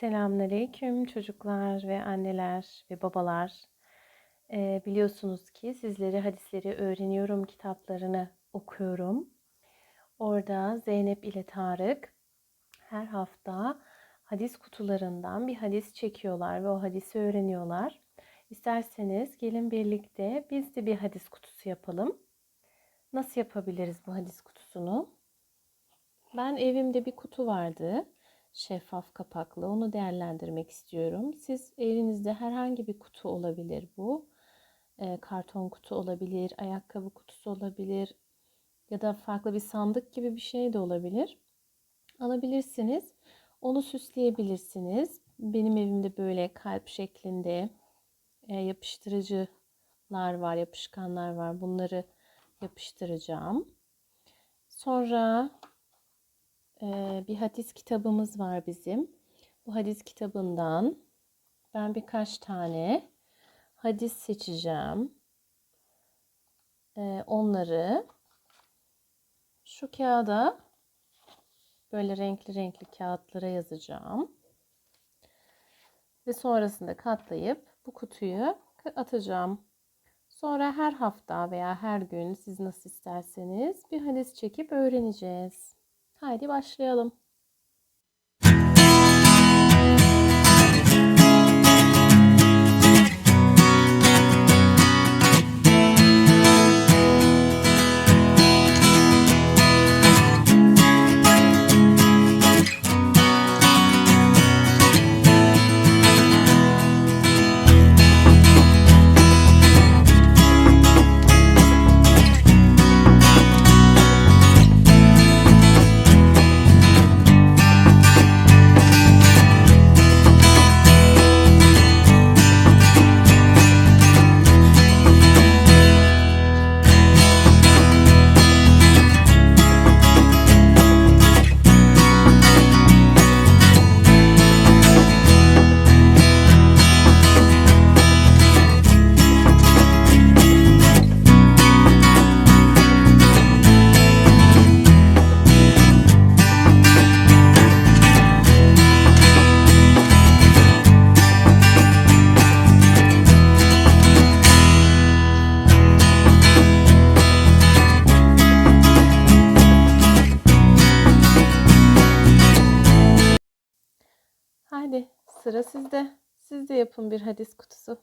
Selamünaleyküm çocuklar ve anneler ve babalar. Ee, biliyorsunuz ki sizlere hadisleri öğreniyorum kitaplarını okuyorum. Orada Zeynep ile Tarık her hafta hadis kutularından bir hadis çekiyorlar ve o hadisi öğreniyorlar. İsterseniz gelin birlikte biz de bir hadis kutusu yapalım. Nasıl yapabiliriz bu hadis kutusunu? Ben evimde bir kutu vardı şeffaf kapaklı. Onu değerlendirmek istiyorum. Siz evinizde herhangi bir kutu olabilir bu. E, karton kutu olabilir, ayakkabı kutusu olabilir ya da farklı bir sandık gibi bir şey de olabilir. Alabilirsiniz. Onu süsleyebilirsiniz. Benim evimde böyle kalp şeklinde e, yapıştırıcılar var, yapışkanlar var. Bunları yapıştıracağım. Sonra bir hadis kitabımız var bizim. Bu hadis kitabından ben birkaç tane hadis seçeceğim. Ee, onları şu kağıda böyle renkli renkli kağıtlara yazacağım. Ve sonrasında katlayıp bu kutuyu atacağım. Sonra her hafta veya her gün siz nasıl isterseniz bir hadis çekip öğreneceğiz. Haydi başlayalım. Sıra sizde. Siz de yapın bir hadis kutusu.